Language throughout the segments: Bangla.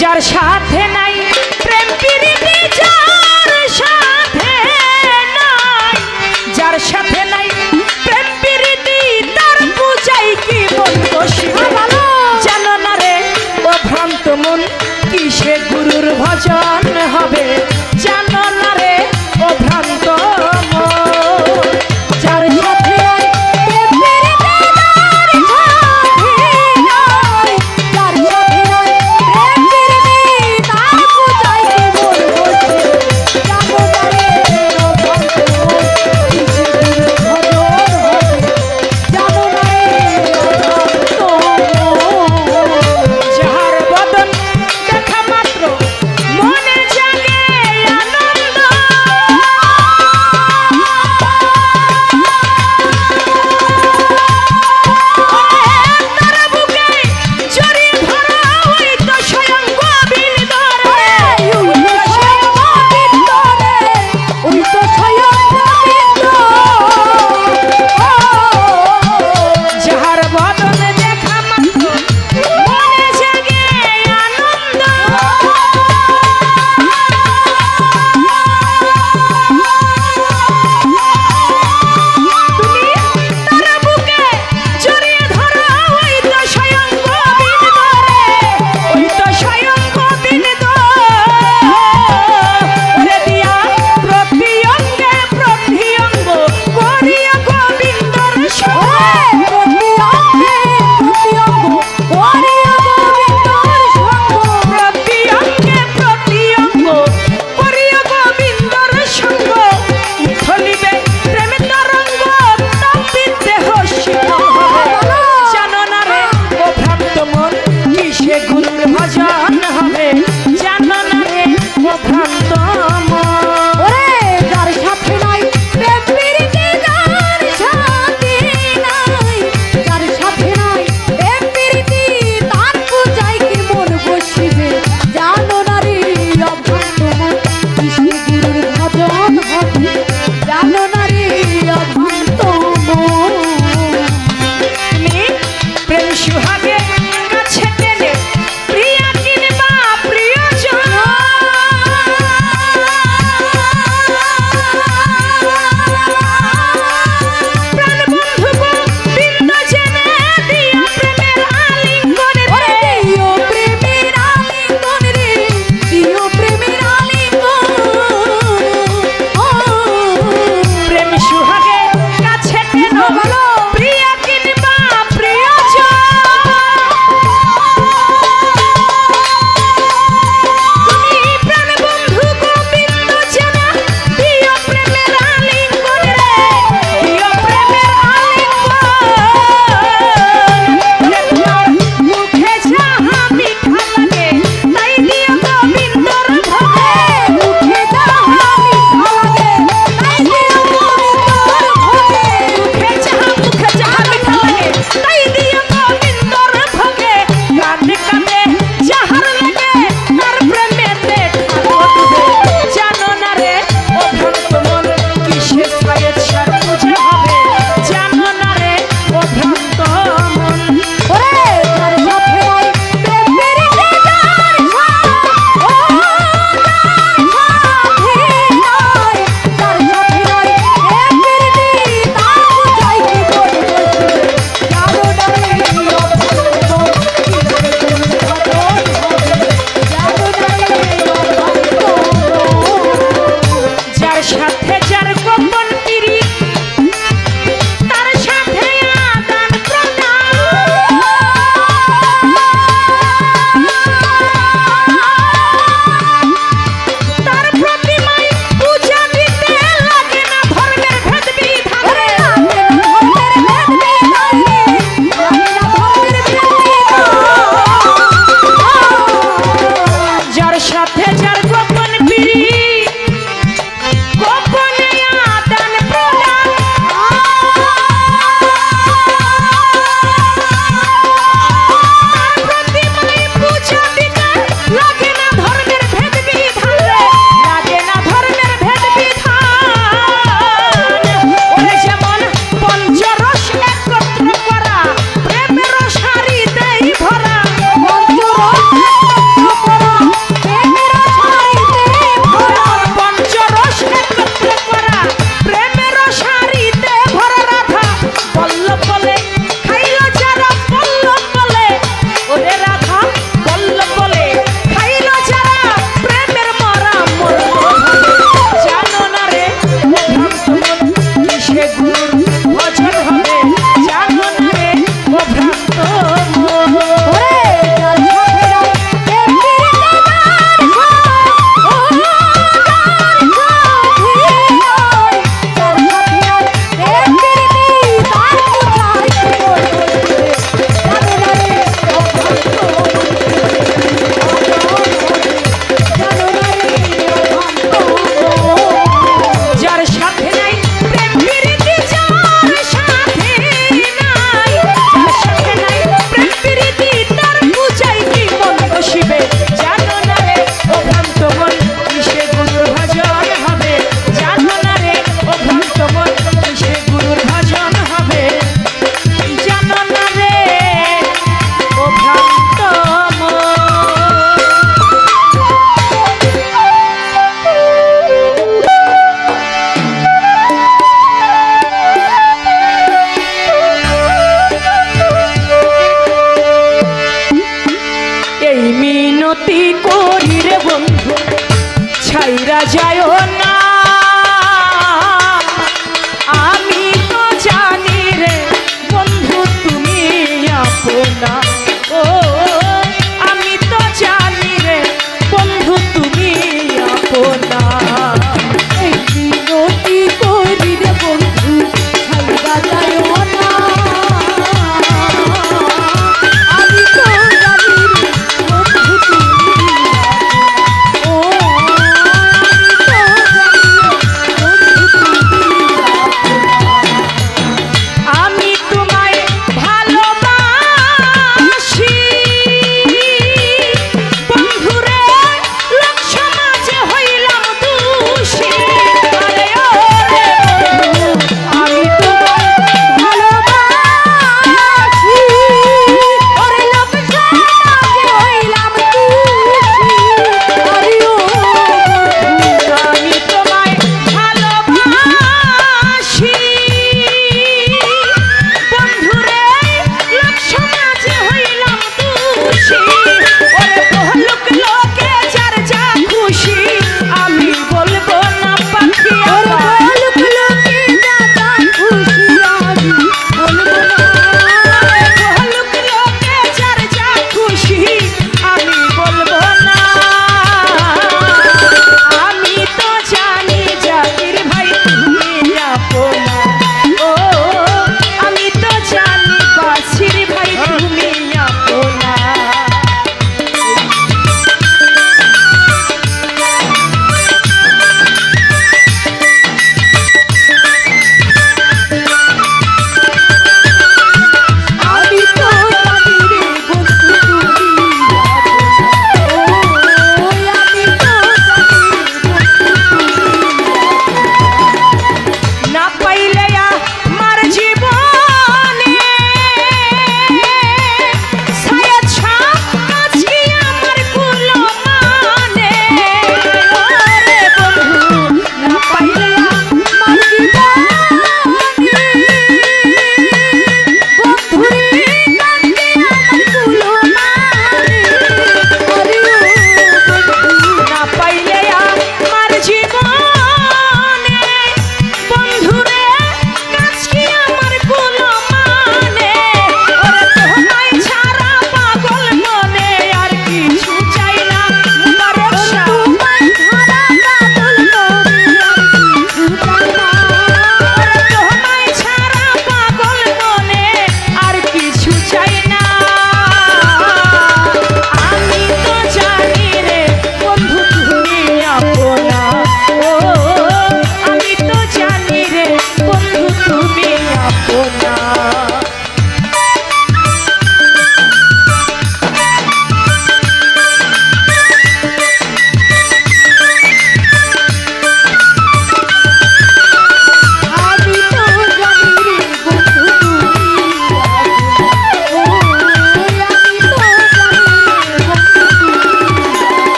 যার সাথে নাই, প্রেম প্রীতি যার সাথে নাই, যার সাথে নাই, প্রেম প্রীতি তার বুঝাই কি বন্ধু শিবা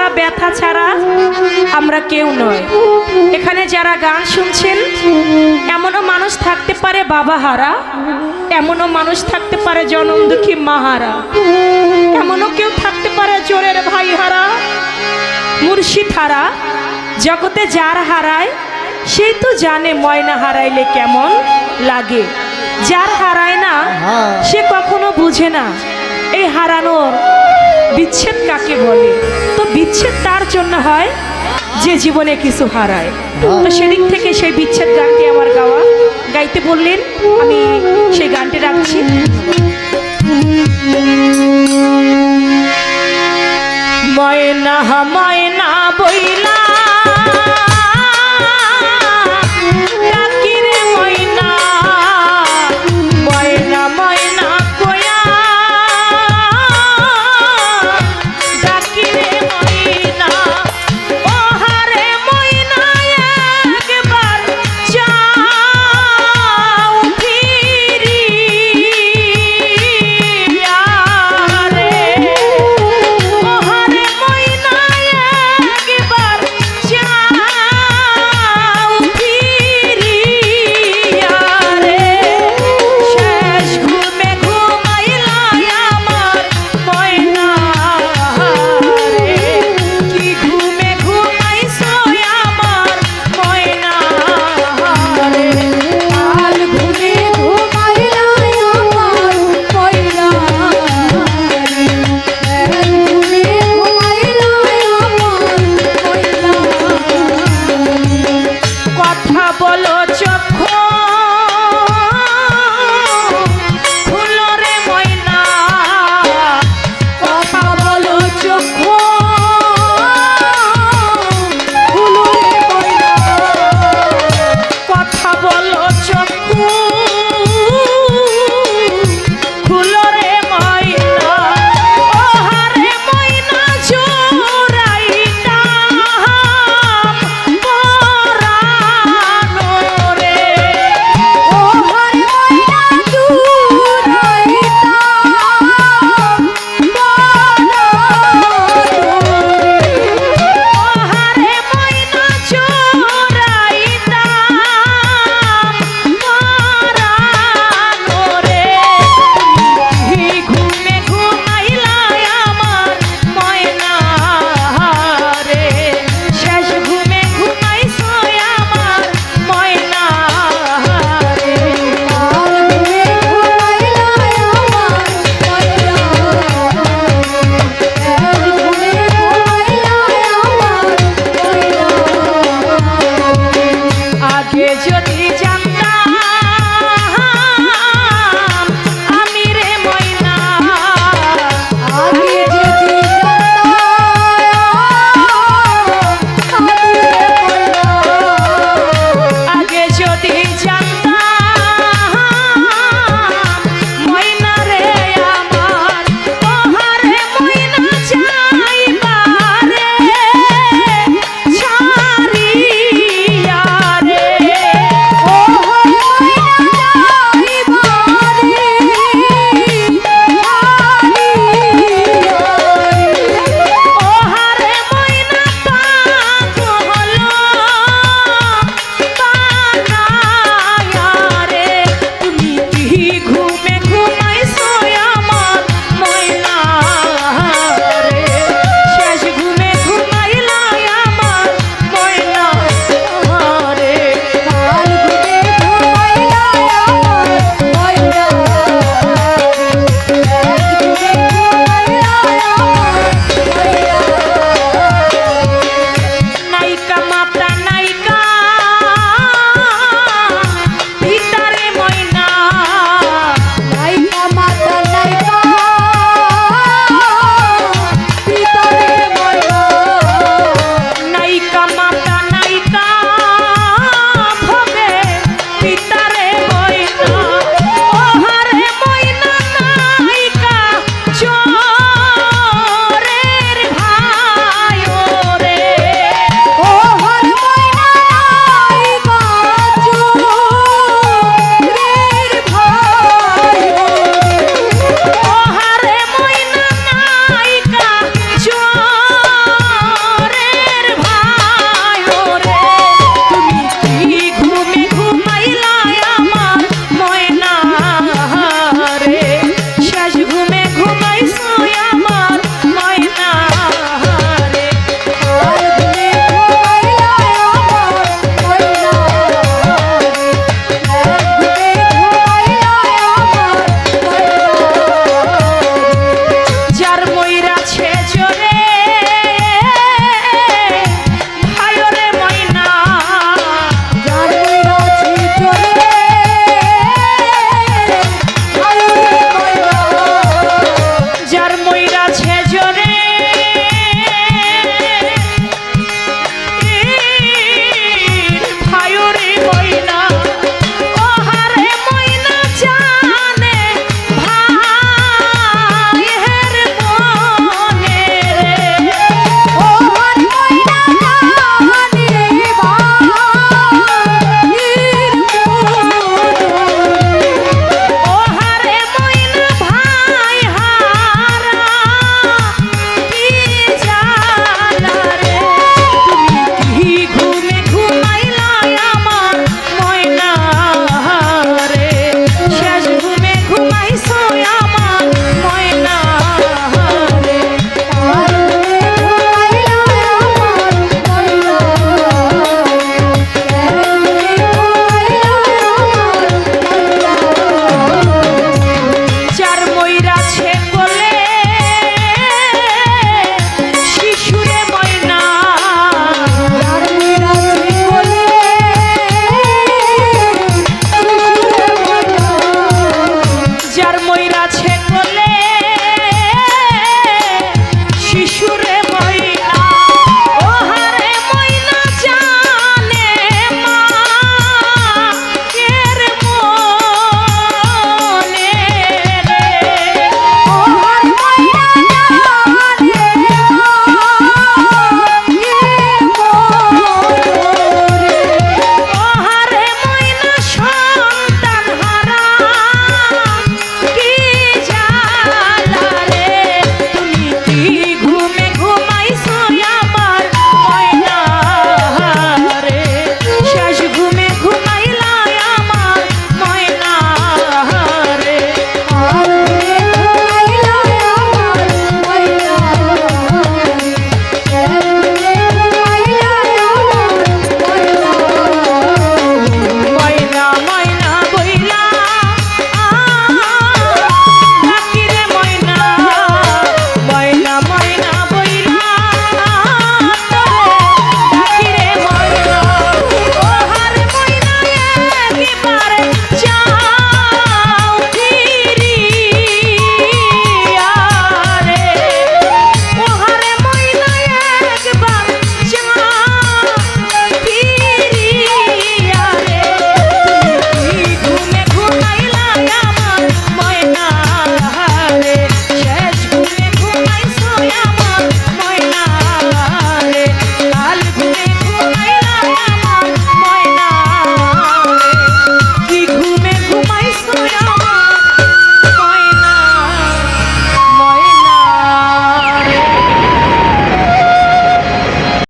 ছাড়া ব্যথা ছাড়া আমরা কেউ নয়। এখানে যারা গান শুনছেন এমনও মানুষ থাকতে পারে বাবা হারা এমনও মানুষ থাকতে পারে জনম দুঃখী মাহারা এমনও কেউ থাকতে পারে চোরের ভাই হারা মুর্শিদ হারা জগতে যার হারায় সেই তো জানে ময়না হারাইলে কেমন লাগে। যার হারায় না সে কখনো বুঝে না। এই হারানোর বিচ্ছেদ কাকে বলে? তো বিচ্ছেদ তার জন্য হয়? যে জীবনে কিছু হারায়। তো সেদিক থেকে সেই বিচ্ছেদ গানটি আমার গাওয়া। গাইতে বললেন, আমি সেই গানটি রাখছি। ময়না ময়না বইলা।